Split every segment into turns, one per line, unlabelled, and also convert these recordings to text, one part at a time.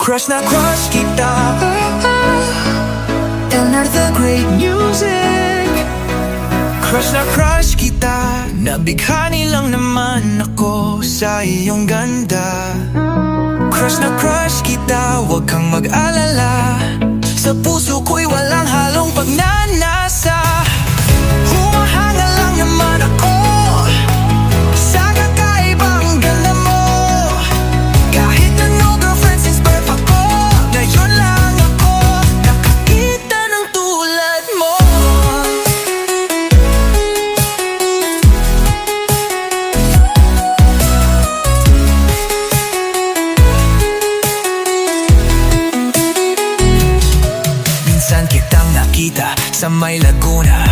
Crush na crush kita Elnar the great music Crush na crush kita Nabighani lang naman ako sa iyong ganda. Crush na crush kita Huwag kang mag-alala. Sa puso ko'y walang sa may Laguna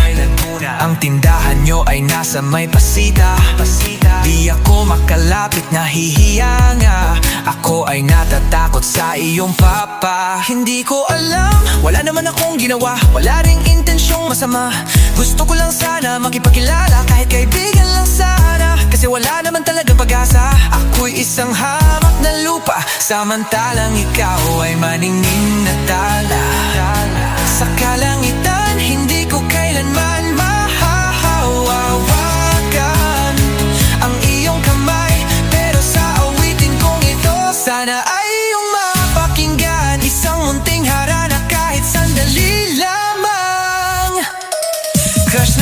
Ang tindahan nyo ay nasa may pasita. Di ako makalapit nahihiya nga. Ako ay natatakot sa iyong papa. Hindi ko alam, wala naman akong ginawa. Wala ring intensyong masama. Gusto ko lang sana makipagkilala Kahit kaibigan lang sana. Kasi wala naman talagang pag-asa. Ako'y isang hamak na lupa. Samantalang ikaw ay maningning na tala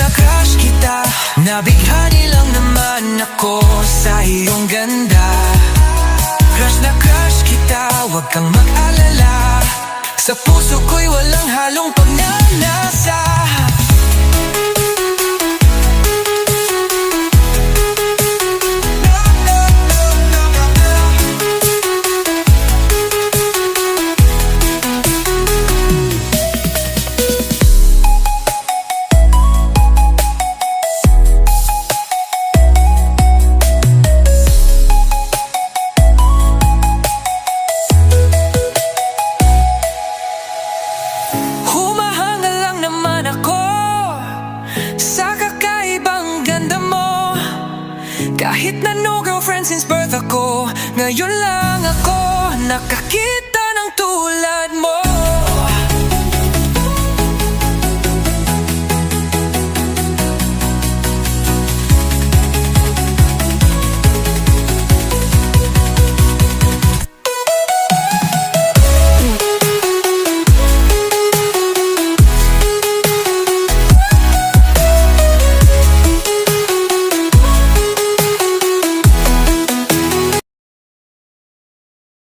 Crush na crush kita Nabighani lang naman ako sa iyong ganda. Crush na crush kita Huwag kang mag-alala. Sa puso ko'y walang halong pagnanasa na no girlfriend since birth ako. Ngayon lang ako nakakita ng tulad